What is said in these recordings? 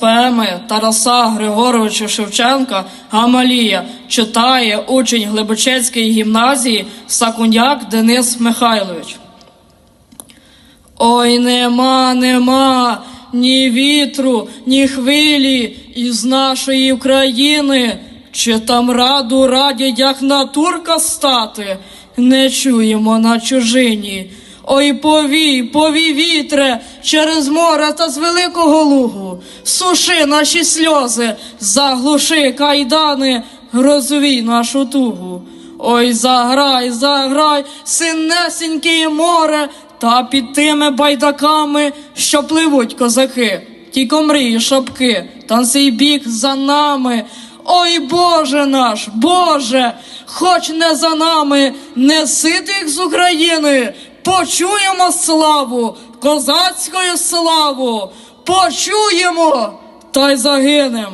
Поеми Тараса Григоровича Шевченка Гамалія читає учень Глибочецької гімназії Сакуняк Денис Михайлович. Ой, нема, нема ні вітру, ні хвилі із нашої України. Чи там раду радять, як на турка стати, не чуємо на чужині. Ой, повій, повій вітре через море та з великого лугу. Суши наші сльози, заглуши кайдани, розвій нашу тугу. Ой, заграй, заграй, синесеньке море, та під тими байдаками, що пливуть козаки, ті комрії шапки, та сей бік за нами. Ой, Боже наш, Боже, хоч не за нами, неси тих з України, почуємо славу, козацькою славу, почуємо та й загинем.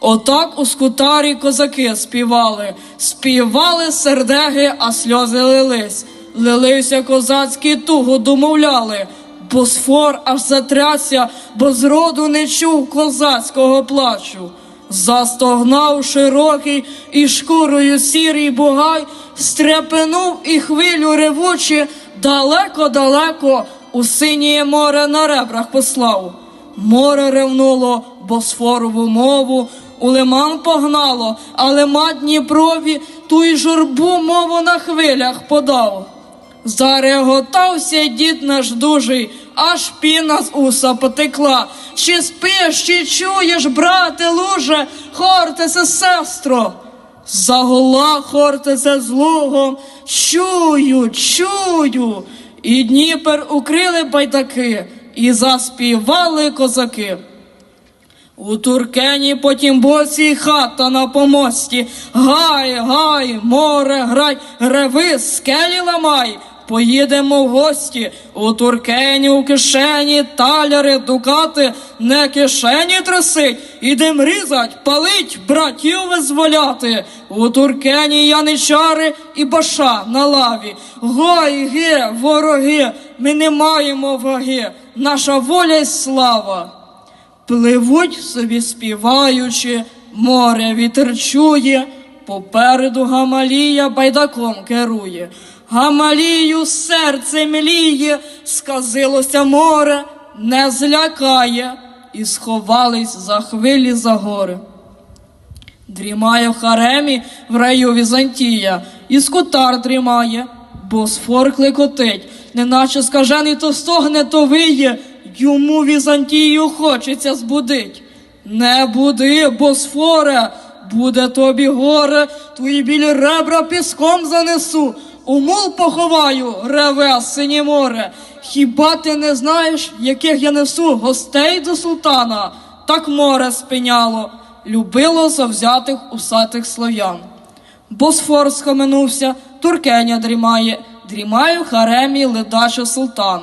Отак у скутарі козаки співали, співали сердеги, а сльози лились. Лилися козацькі туго домовляли. Босфор аж затрясся, бо зроду не чув козацького плачу. Застогнав широкий і шкурою сірий бугай, стрепенув і хвилю ревучі, далеко-далеко у синє море на ребрах послав. Море ревнуло босфорову мову, у лиман погнало, але мать Дніпрові ту й журбу мову на хвилях подав. Зареготався дід наш дужий, аж піна з уса потекла. Чи спиш, чи чуєш, брате, луже, хортеся, сестро? Загула хортеся з лугом, чую, чую. І Дніпер укрили байдаки, і заспівали козаки. У Туркені потім босі хата на помості. Гай, гай, море, грай, реви, скелі ламай. Поїдемо в гості. У Туркені у кишені таляри, дукати, не кишені трясить. Ідем різать, палить, братів визволяти. У Туркені яничари і баша на лаві. Гой, ге, вороги, ми не маємо ваги. Наша воля й слава. Пливуть собі співаючи, море вітер чує, попереду Гамалія байдаком керує. Гамалію серце мліє, сказилося море, не злякає, і сховались за хвилі за гори. Дрімає в харемі в раю Візантія, і скутар дрімає, босфор клекотить, неначе скажений то стогне, то виє, йому Візантію хочеться збудить. Не буди, босфоре, буде тобі горе, твої білі ребра піском занесу, у мул поховаю, реве синє море. Хіба ти не знаєш, яких я несу гостей до султана? Так море спиняло, любило завзятих усатих слов'ян. Босфор схаменувся, Туркеня дрімає, в харемі ледача султан.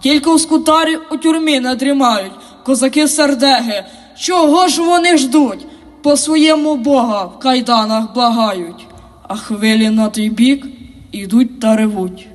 Тільки у скутарі у тюрмі не дрімають, козаки сердеги. Чого ж вони ждуть? По своєму Бога в кайданах благають, а хвилі на той бік ідуть та ревуть.